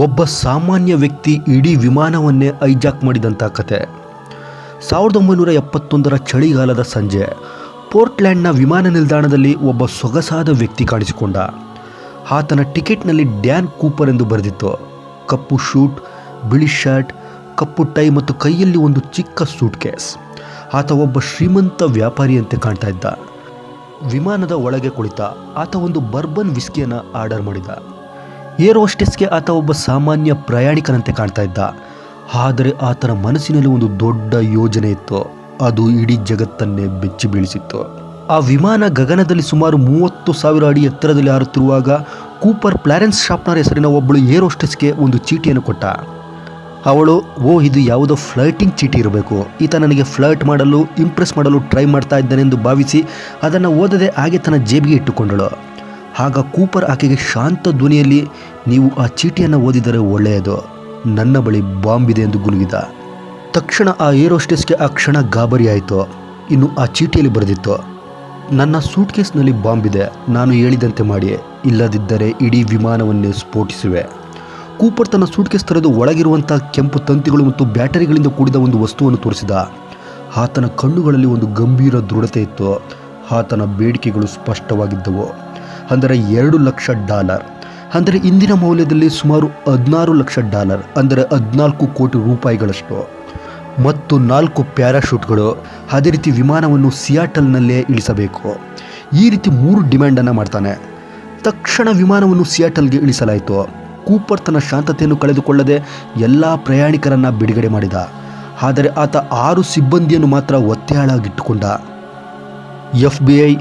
ಒಬ್ಬ ಸಾಮಾನ್ಯ ವ್ಯಕ್ತಿ ಇಡೀ ವಿಮಾನವನ್ನೇ ಐಜಾಕ್ ಮಾಡಿದಂಥ ಕತೆ. ಸಾವಿರದ ಒಂಬೈನೂರ ಎಪ್ಪತ್ತೊಂದರ ಚಳಿಗಾಲದ ಸಂಜೆ, ಪೋರ್ಟ್ಲ್ಯಾಂಡ್ನ ವಿಮಾನ ನಿಲ್ದಾಣದಲ್ಲಿ ಒಬ್ಬ ಸೊಗಸಾದ ವ್ಯಕ್ತಿ ಕಾಣಿಸಿಕೊಂಡ. ಆತನ ಟಿಕೆಟ್ನಲ್ಲಿ ಡ್ಯಾನ್ ಕೂಪರ್ ಎಂದು ಬರೆದಿತ್ತು. ಕಪ್ಪು ಶೂಟ್, ಬಿಳಿ ಶರ್ಟ್, ಕಪ್ಪು ಟೈ ಮತ್ತು ಕೈಯಲ್ಲಿ ಒಂದು ಚಿಕ್ಕ ಸೂಟ್ ಕೇಸ್ ಆತ ಒಬ್ಬ ಶ್ರೀಮಂತ ವ್ಯಾಪಾರಿಯಂತೆ ಕಾಣ್ತಾ ಇದ್ದ. ವಿಮಾನದ ಒಳಗೆ ಕುಳಿತ ಆತ ಒಂದು ಬರ್ಬನ್ ವಿಸ್ಕಿಯನ್ನು ಆರ್ಡರ್ ಮಾಡಿದ. ಏರ್ ಹೋಸ್ಟೆಸ್ಗೆ ಆತ ಒಬ್ಬ ಸಾಮಾನ್ಯ ಪ್ರಯಾಣಿಕನಂತೆ ಕಾಣ್ತಾ ಇದ್ದ. ಆದರೆ ಆತನ ಮನಸ್ಸಿನಲ್ಲಿ ಒಂದು ದೊಡ್ಡ ಯೋಜನೆ ಇತ್ತು. ಅದು ಇಡೀ ಜಗತ್ತನ್ನೇ ಬೆಚ್ಚಿ ಬೀಳಿಸಿತ್ತು. ಆ ವಿಮಾನ ಗಗನದಲ್ಲಿ ಸುಮಾರು ಮೂವತ್ತು ಸಾವಿರ ಅಡಿ ಎತ್ತರದಲ್ಲಿ ಹಾರುತ್ತಿರುವಾಗ ಕೂಪರ್ ಪ್ಲಾರೆನ್ಸ್ ಶಾಪ್ನರ್ ಹೆಸರಿನ ಒಬ್ಬಳು ಏರ್ ಹೋಸ್ಟೆಸ್ಗೆ ಒಂದು ಚೀಟಿಯನ್ನು ಕೊಟ್ಟ. ಅವಳು, ಓ, ಇದು ಯಾವುದೋ ಫ್ಲರ್ಟಿಂಗ್ ಚೀಟಿ ಇರಬೇಕು. ಈತ ನನಗೆ ಫ್ಲರ್ಟ್ ಮಾಡಲು, ಇಂಪ್ರೆಸ್ ಮಾಡಲು ಟ್ರೈ ಮಾಡ್ತಾ ಇದ್ದಾನೆಂದು ಭಾವಿಸಿ ಅದನ್ನು ಓದದೆ ಹಾಗೆ ತನ್ನ ಜೇಬಿಗೆ ಇಟ್ಟುಕೊಂಡಳು. ಆಗ ಕೂಪರ್ ಆಕೆಗೆ ಶಾಂತ ಧ್ವನಿಯಲ್ಲಿ, ನೀವು ಆ ಚೀಟಿಯನ್ನು ಓದಿದರೆ ಒಳ್ಳೆಯದು. ನನ್ನ ಬಳಿ ಬಾಂಬ್ ಇದೆ ಎಂದು ಗುನುಗಿದ. ತಕ್ಷಣ ಆ ಏರ್ ಹೋಸ್ಟೆಸ್ಗೆ ಆ ಕ್ಷಣ ಗಾಬರಿಯಾಯಿತು. ಇನ್ನು ಆ ಚೀಟಿಯಲ್ಲಿ ಬರೆದಿತ್ತು, ನನ್ನ ಸೂಟ್ಕೇಸ್ನಲ್ಲಿ ಬಾಂಬ್ ಇದೆ ನಾನು ಹೇಳಿದಂತೆ ಮಾಡಿ. ಇಲ್ಲದಿದ್ದರೆ ಇಡೀ ವಿಮಾನವನ್ನೇ ಸ್ಫೋಟಿಸುವೆ. ಕೂಪರ್ ತನ್ನ ಸೂಟ್ಕೇಸ್ ತೆರೆದು ಒಳಗಿರುವಂಥ ಕೆಂಪು ತಂತಿಗಳು ಮತ್ತು ಬ್ಯಾಟರಿಗಳಿಂದ ಕೂಡಿದ ಒಂದು ವಸ್ತುವನ್ನು ತೋರಿಸಿದ. ಆತನ ಕಣ್ಣುಗಳಲ್ಲಿ ಒಂದು ಗಂಭೀರ ದೃಢತೆ ಇತ್ತು. ಆತನ ಬೇಡಿಕೆಗಳು ಸ್ಪಷ್ಟವಾಗಿದ್ದವು. ಅಂದರೆ ಎರಡು ಲಕ್ಷ ಡಾಲರ್. ಅಂದರೆ ಇಂದಿನ ಮೌಲ್ಯದಲ್ಲಿ ಸುಮಾರು ಹದಿನಾರು ಲಕ್ಷ ಡಾಲರ್, ಅಂದರೆ ಹದಿನಾಲ್ಕು ಕೋಟಿ ರೂಪಾಯಿಗಳಷ್ಟು. ಮತ್ತು ನಾಲ್ಕು ಪ್ಯಾರಾಶೂಟ್ಗಳು ಅದೇ ರೀತಿ ವಿಮಾನವನ್ನು ಸಿಯಾಟಲ್ನಲ್ಲೇ ಇಳಿಸಬೇಕು. ಈ ರೀತಿ ಮೂರು ಡಿಮ್ಯಾಂಡನ್ನು ಮಾಡ್ತಾನೆ. ತಕ್ಷಣ ವಿಮಾನವನ್ನು ಸಿಯಾಟಲ್ಗೆ ಇಳಿಸಲಾಯಿತು. ಕೂಪರ್ ತನ್ನ ಶಾಂತತೆಯನ್ನು ಕಳೆದುಕೊಳ್ಳದೆ ಎಲ್ಲ ಪ್ರಯಾಣಿಕರನ್ನು ಬಿಡುಗಡೆ ಮಾಡಿದ. ಆದರೆ ಆತ ಆರು ಸಿಬ್ಬಂದಿಯನ್ನು ಮಾತ್ರ ಒತ್ತೆಯಾಳಾಗಿಟ್ಟುಕೊಂಡ. ಎಫ್ ಬಿ ಐ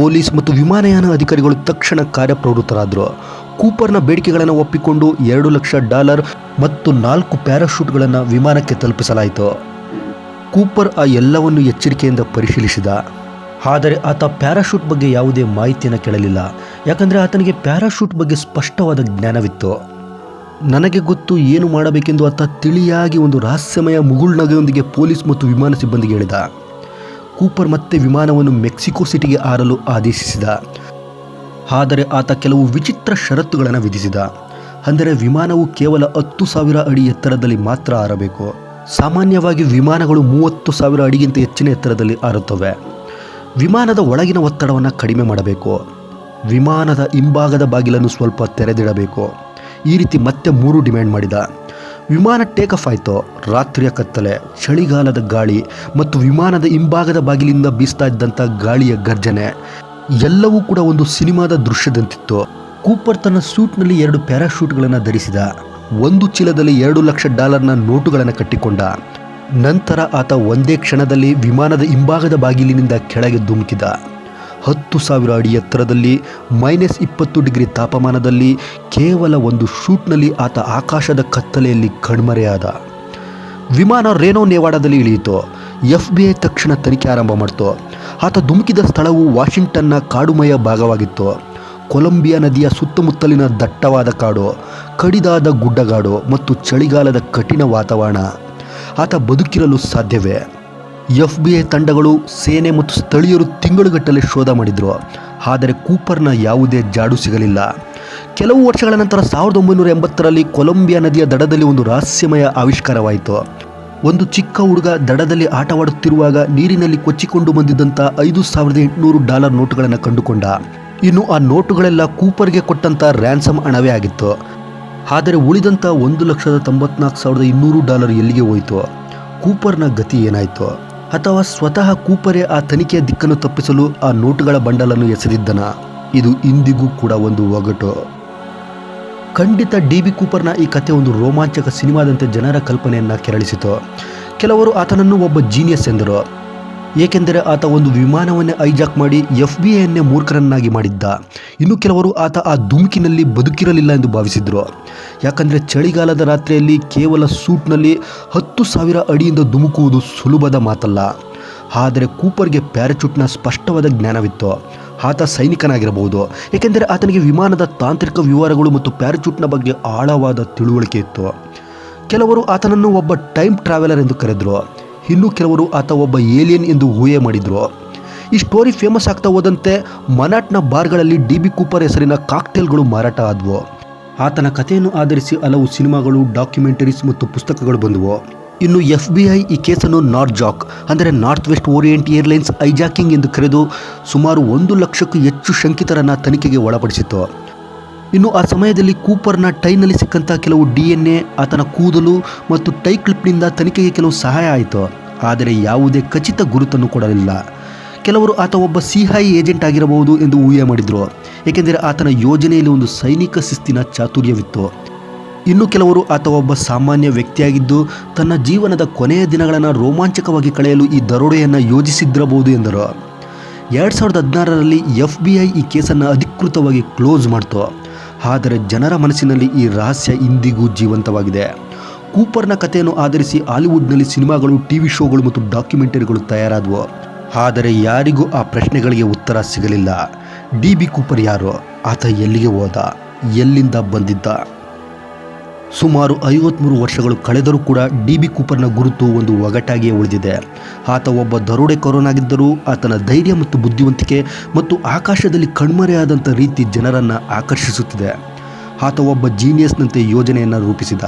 ಪೊಲೀಸ್ ಮತ್ತು ವಿಮಾನಯಾನ ಅಧಿಕಾರಿಗಳು ತಕ್ಷಣ ಕಾರ್ಯಪ್ರವೃತ್ತರಾದರು. ಕೂಪರ್ನ ಬೇಡಿಕೆಗಳನ್ನು ಒಪ್ಪಿಕೊಂಡು ಎರಡು ಲಕ್ಷ ಡಾಲರ್ ಮತ್ತು ನಾಲ್ಕು ಪ್ಯಾರಾಶೂಟ್ಗಳನ್ನು ವಿಮಾನಕ್ಕೆ ತಲುಪಿಸಲಾಯಿತು. ಕೂಪರ್ ಆ ಎಲ್ಲವನ್ನು ಎಚ್ಚರಿಕೆಯಿಂದ ಪರಿಶೀಲಿಸಿದ. ಆದರೆ ಆತ ಪ್ಯಾರಾಶೂಟ್ ಬಗ್ಗೆ ಯಾವುದೇ ಮಾಹಿತಿಯನ್ನು ಕೇಳಲಿಲ್ಲ. ಯಾಕಂದರೆ ಆತನಿಗೆ ಪ್ಯಾರಾಶೂಟ್ ಬಗ್ಗೆ ಸ್ಪಷ್ಟವಾದ ಜ್ಞಾನವಿತ್ತು. ನನಗೆ ಗೊತ್ತು ಏನು ಮಾಡಬೇಕೆಂದು ಆತ ತಿಳಿಯಾಗಿ ಒಂದು ರಹಸ್ಯಮಯ ಮುಗುಳ್ನಗೆಯೊಂದಿಗೆ ಪೊಲೀಸ್ ಮತ್ತು ವಿಮಾನ ಸಿಬ್ಬಂದಿಗೆ ಹೇಳಿದ. ಕೂಪರ್ ಮತ್ತೆ ವಿಮಾನವನ್ನು ಮೆಕ್ಸಿಕೋ ಸಿಟಿಗೆ ಹಾರಲು ಆದೇಶಿಸಿದ. ಆದರೆ ಆತ ಕೆಲವು ವಿಚಿತ್ರ ಷರತ್ತುಗಳನ್ನು ವಿಧಿಸಿದ. ಅಂದರೆ ವಿಮಾನವು ಕೇವಲ ಹತ್ತು ಸಾವಿರ ಅಡಿ ಎತ್ತರದಲ್ಲಿ ಮಾತ್ರ ಹಾರಬೇಕು. ಸಾಮಾನ್ಯವಾಗಿ ವಿಮಾನಗಳು ಮೂವತ್ತು ಸಾವಿರ ಅಡಿಗಿಂತ ಹೆಚ್ಚಿನ ಎತ್ತರದಲ್ಲಿ ಹಾರುತ್ತವೆ. ವಿಮಾನದ ಒಳಗಿನ ಒತ್ತಡವನ್ನು ಕಡಿಮೆ ಮಾಡಬೇಕು. ವಿಮಾನದ ಹಿಂಭಾಗದ ಬಾಗಿಲನ್ನು ಸ್ವಲ್ಪ ತೆರೆದಿಡಬೇಕು. ಈ ರೀತಿ ಮತ್ತೆ ಮೂರು ಡಿಮ್ಯಾಂಡ್ ಮಾಡಿದ. ವಿಮಾನ ಟೇಕ್ ಆಫ್ ಆಯಿತು? ರಾತ್ರಿಯ ಕತ್ತಲೆ, ಚಳಿಗಾಲದ ಗಾಳಿ ಮತ್ತು ವಿಮಾನದ ಹಿಂಭಾಗದ ಬಾಗಿಲಿಂದ ಬೀಸ್ತಾ ಇದ್ದಂಥ ಗಾಳಿಯ ಗರ್ಜನೆ. ಎಲ್ಲವೂ ಕೂಡ ಒಂದು ಸಿನಿಮಾದ ದೃಶ್ಯದಂತಿತ್ತು. ಕೂಪರ್ ತನ್ನ ಸೂಟ್ನಲ್ಲಿ ಎರಡು ಪ್ಯಾರಾಶೂಟ್ಗಳನ್ನು ಧರಿಸಿದ. ಒಂದು ಚೀಲದಲ್ಲಿ ಎರಡು ಲಕ್ಷ ಡಾಲರ್ನ ನೋಟುಗಳನ್ನು ಕಟ್ಟಿಕೊಂಡ. ನಂತರ ಆತ ಒಂದೇ ಕ್ಷಣದಲ್ಲಿ ವಿಮಾನದ ಹಿಂಭಾಗದ ಬಾಗಿಲಿನಿಂದ ಕೆಳಗೆ ಧುಮುಕಿದ. ಹತ್ತು ಸಾವಿರ ಅಡಿ ಎತ್ತರದಲ್ಲಿ ಮೈನಸ್ ಇಪ್ಪತ್ತು ಡಿಗ್ರಿ ತಾಪಮಾನದಲ್ಲಿ ಕೇವಲ ಒಂದು ಶೂಟ್ನಲ್ಲಿ ಆತ ಆಕಾಶದ ಕತ್ತಲೆಯಲ್ಲಿ ಕಣ್ಮರೆಯಾದ. ವಿಮಾನ ರೇನೋ ನೇವಾಡಾದಲ್ಲಿ ಇಳಿಯಿತು. ಎಫ್ ಬಿ ಐ ತಕ್ಷಣ ತನಿಖೆ ಆರಂಭ ಮಾಡಿತು. ಆತ ಧುಮುಕಿದ ಸ್ಥಳವು ವಾಷಿಂಗ್ಟನ್ನ ಕಾಡುಮಯ ಭಾಗವಾಗಿತ್ತು. ಕೊಲಂಬಿಯಾ ನದಿಯ ಸುತ್ತಮುತ್ತಲಿನ ದಟ್ಟವಾದ ಕಾಡು, ಕಡಿದಾದ ಗುಡ್ಡಗಾಡು ಮತ್ತು ಚಳಿಗಾಲದ ಕಠಿಣ ವಾತಾವರಣ ಆತ ಬದುಕಿರಲು ಸಾಧ್ಯವೇ? ಎಫ್ ಬಿ ಐ ತಂಡಗಳು ಸೇನೆ ಮತ್ತು ಸ್ಥಳೀಯರು ತಿಂಗಳುಗಟ್ಟಲೆ ಶೋಧ ಮಾಡಿದರು. ಆದರೆ ಕೂಪರ್ನ ಯಾವುದೇ ಜಾಡು ಸಿಗಲಿಲ್ಲ. ಕೆಲವು ವರ್ಷಗಳ ನಂತರ ಸಾವಿರದ ಒಂಬೈನೂರ ಎಂಬತ್ತರಲ್ಲಿ ಕೊಲಂಬಿಯಾ ನದಿಯ ದಡದಲ್ಲಿ ಒಂದು ರಹಸ್ಯಮಯ ಆವಿಷ್ಕಾರವಾಯಿತು. ಒಂದು ಚಿಕ್ಕ ಹುಡುಗ ದಡದಲ್ಲಿ ಆಟವಾಡುತ್ತಿರುವಾಗ ನೀರಿನಲ್ಲಿ ಕೊಚ್ಚಿಕೊಂಡು ಬಂದಿದ್ದಂಥ ಐದು ಸಾವಿರದ ಎಂಟುನೂರು ಡಾಲರ್ ನೋಟುಗಳನ್ನು ಕಂಡುಕೊಂಡ. ಇನ್ನು ಆ ನೋಟುಗಳೆಲ್ಲ ಕೂಪರ್ಗೆ ಕೊಟ್ಟಂಥ ರ್ಯಾನ್ಸಮ್ ಹಣವೇ ಆಗಿತ್ತು. ಆದರೆ ಉಳಿದಂಥ ಒಂದು ಲಕ್ಷದ ತೊಂಬತ್ನಾಲ್ಕು ಸಾವಿರದ ಇನ್ನೂರು ಡಾಲರ್ ಎಲ್ಲಿಗೆ ಹೋಯಿತು? ಕೂಪರ್ನ ಗತಿ ಏನಾಯಿತು? ಅಥವಾ ಸ್ವತಃ ಕೂಪರೇ ಆ ತನಿಖೆಯ ದಿಕ್ಕನ್ನು ತಪ್ಪಿಸಲು ಆ ನೋಟುಗಳ ಬಂಡಲನ್ನು ಎಸೆದಿದ್ದನ. ಇದು ಇಂದಿಗೂ ಕೂಡ ಒಂದು ಒಗಟು. ಖಂಡಿತ ಡಿ ಬಿ ಕೂಪರ್ನ ಈ ಕಥೆ ಒಂದು ರೋಮಾಂಚಕ ಸಿನಿಮಾದಂತೆ ಜನರ ಕಲ್ಪನೆಯನ್ನು ಕೆರಳಿಸಿತು. ಕೆಲವರು ಆತನನ್ನು ಒಬ್ಬ ಜೀನಿಯಸ್ ಎಂದರು. ಏಕೆಂದರೆ ಆತ ಒಂದು ವಿಮಾನವನ್ನೇ ಐಜಾಕ್ ಮಾಡಿ ಎಫ್ ಬಿ ಐಯನ್ನೇ ಮೂರ್ಖರನ್ನಾಗಿ ಮಾಡಿದ್ದ. ಇನ್ನು ಕೆಲವರು ಆತ ಆ ಧುಮುಕಿನಲ್ಲಿ ಬದುಕಿರಲಿಲ್ಲ ಎಂದು ಭಾವಿಸಿದರು. ಯಾಕಂದರೆ ಚಳಿಗಾಲದ ರಾತ್ರಿಯಲ್ಲಿ ಕೇವಲ ಸೂಟ್ನಲ್ಲಿ ಹತ್ತು ಸಾವಿರ ಅಡಿಯಿಂದ ಧುಮುಕುವುದು ಸುಲಭದ ಮಾತಲ್ಲ. ಆದರೆ ಕೂಪರ್ಗೆ ಪ್ಯಾರಾಚೂಟ್ನ ಸ್ಪಷ್ಟವಾದ ಜ್ಞಾನವಿತ್ತು. ಆತ ಸೈನಿಕನಾಗಿರಬಹುದು. ಏಕೆಂದರೆ ಆತನಿಗೆ ವಿಮಾನದ ತಾಂತ್ರಿಕ ವಿವರಗಳು ಮತ್ತು ಪ್ಯಾರಾಚೂಟ್ನ ಬಗ್ಗೆ ಆಳವಾದ ತಿಳುವಳಿಕೆ ಇತ್ತು. ಕೆಲವರು ಆತನನ್ನು ಒಬ್ಬ ಟೈಮ್ ಟ್ರಾವೆಲರ್ ಎಂದು ಕರೆದರು. ಇನ್ನು ಕೆಲವರು ಆತ ಒಬ್ಬ ಏಲಿಯನ್ ಎಂದು ಊಹೆ ಮಾಡಿದರು. ಈ ಸ್ಟೋರಿ ಫೇಮಸ್ ಆಗ್ತಾ ಹೋದಂತೆ ಮನಾಟ್ನ ಬಾರ್ಗಳಲ್ಲಿ ಡಿ ಬಿ ಕೂಪರ್ ಹೆಸರಿನ ಕಾಕ್ಟೇಲ್ಗಳು ಮಾರಾಟ ಆದವು. ಆತನ ಕಥೆಯನ್ನು ಆಧರಿಸಿ ಹಲವು ಸಿನಿಮಾಗಳು, ಡಾಕ್ಯುಮೆಂಟರೀಸ್ ಮತ್ತು ಪುಸ್ತಕಗಳು ಬಂದವು. ಇನ್ನು ಎಫ್ ಬಿ ಐ ಈ ಕೇಸನ್ನು ನಾರ್ತ್ ಜಾಕ್, ಅಂದರೆ north West Orient Airlines hijacking ಎಂದು ಕರೆದು ಸುಮಾರು ಒಂದು ಲಕ್ಷಕ್ಕೂ ಹೆಚ್ಚು ಶಂಕಿತರನ್ನು ತನಿಖೆಗೆ ಒಳಪಡಿಸಿತ್ತು. ಇನ್ನು ಆ ಸಮಯದಲ್ಲಿ ಕೂಪರ್ನ ಟೈನಲ್ಲಿ ಸಿಕ್ಕಂಥ ಕೆಲವು ಡಿ ಎನ್ ಎ, ಆತನ ಕೂದಲು ಮತ್ತು ಟೈ ಕ್ಲಿಪ್ನಿಂದ ತನಿಖೆಗೆ ಕೆಲವು ಸಹಾಯ ಆಯಿತು. ಆದರೆ ಯಾವುದೇ ಖಚಿತ ಗುರುತನ್ನು ಕೊಡಲಿಲ್ಲ. ಕೆಲವರು ಆತ ಒಬ್ಬ ಸಿಐ ಏಜೆಂಟ್ ಆಗಿರಬಹುದು ಎಂದು ಊಹೆ ಮಾಡಿದರು. ಏಕೆಂದರೆ ಆತನ ಯೋಜನೆಯಲ್ಲಿ ಒಂದು ಸೈನಿಕ ಶಿಸ್ತಿನ ಚಾತುರ್ಯವಿತ್ತು. ಇನ್ನು ಕೆಲವರು ಆತ ಒಬ್ಬ ಸಾಮಾನ್ಯ ವ್ಯಕ್ತಿಯಾಗಿದ್ದು, ತನ್ನ ಜೀವನದ ಕೊನೆಯ ದಿನಗಳನ್ನು ರೋಮಾಂಚಕವಾಗಿ ಕಳೆಯಲು ಈ ದರೋಡೆಯನ್ನು ಯೋಜಿಸಿದ್ದಿರಬಹುದು ಎಂದರು. ಎರಡು ಸಾವಿರದ ಹದಿನಾರರಲ್ಲಿ ಎಫ್ ಬಿ ಐ ಈ ಕೇಸನ್ನು ಅಧಿಕೃತವಾಗಿ ಕ್ಲೋಸ್ ಮಾಡ್ತು. ಆದರೆ ಜನರ ಮನಸ್ಸಿನಲ್ಲಿ ಈ ರಹಸ್ಯ ಇಂದಿಗೂ ಜೀವಂತವಾಗಿದೆ. ಕೂಪರ್ನ ಕಥೆಯನ್ನು ಆಧರಿಸಿ ಹಾಲಿವುಡ್ನಲ್ಲಿ ಸಿನಿಮಾಗಳು, ಟಿವಿ ಶೋಗಳು ಮತ್ತು ಡಾಕ್ಯುಮೆಂಟರಿಗಳು ತಯಾರಾದವು. ಆದರೆ ಯಾರಿಗೂ ಆ ಪ್ರಶ್ನೆಗಳಿಗೆ ಉತ್ತರ ಸಿಗಲಿಲ್ಲ. ಡಿ ಬಿ ಕೂಪರ್ ಯಾರು? ಆತ ಎಲ್ಲಿಗೆ ಹೋದ? ಎಲ್ಲಿಂದ ಬಂದಿದ್ದ? ಸುಮಾರು ಐವತ್ಮೂರು ವರ್ಷಗಳು ಕಳೆದರೂ ಕೂಡ ಡಿ ಬಿ ಕೂಪರ್ನ ಗುರುತು ಒಂದು ಒಗಟಾಗಿಯೇ ಉಳಿದಿದೆ. ಆತ ಒಬ್ಬ ದರೋಡೆಕೋರನಾಗಿದ್ದರೂ ಆತನ ಧೈರ್ಯ ಮತ್ತು ಬುದ್ಧಿವಂತಿಕೆ ಮತ್ತು ಆಕಾಶದಲ್ಲಿ ಕಣ್ಮರೆಯಾದಂಥ ರೀತಿ ಜನರನ್ನು ಆಕರ್ಷಿಸುತ್ತಿದೆ. ಆತ ಒಬ್ಬ ಜೀನಿಯಸ್ನಂತೆ ಯೋಜನೆಯನ್ನು ರೂಪಿಸಿದ.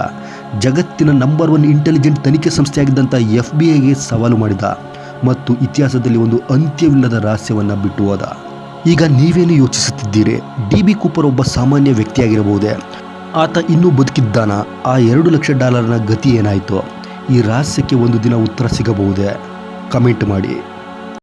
ಜಗತ್ತಿನ ನಂಬರ್ ಒನ್ ಇಂಟೆಲಿಜೆಂಟ್ ತನಿಖೆ ಸಂಸ್ಥೆಯಾಗಿದ್ದಂಥ ಎಫ್ ಬಿ ಐಗೆ ಸವಾಲು ಮಾಡಿದ ಮತ್ತು ಇತಿಹಾಸದಲ್ಲಿ ಒಂದು ಅಂತ್ಯವಿಲ್ಲದ ರಹಸ್ಯವನ್ನು ಬಿಟ್ಟು ಹೋದ. ಈಗ ನೀವೇನು ಯೋಚಿಸುತ್ತಿದ್ದೀರಿ? ಡಿ ಬಿ ಕೂಪರ್ ಒಬ್ಬ ಸಾಮಾನ್ಯ ವ್ಯಕ್ತಿಯಾಗಿರಬಹುದೇ? ಆತ ಇನ್ನೂ ಬದುಕಿದ್ದಾನ? ಆ ಎರಡು ಲಕ್ಷ ಡಾಲರ್ನ ಗತಿ ಏನಾಯಿತು? ಈ ರಹಸ್ಯಕ್ಕೆ ಒಂದು ದಿನ ಉತ್ತರ ಸಿಗಬಹುದೇ? ಕಮೆಂಟ್ ಮಾಡಿ.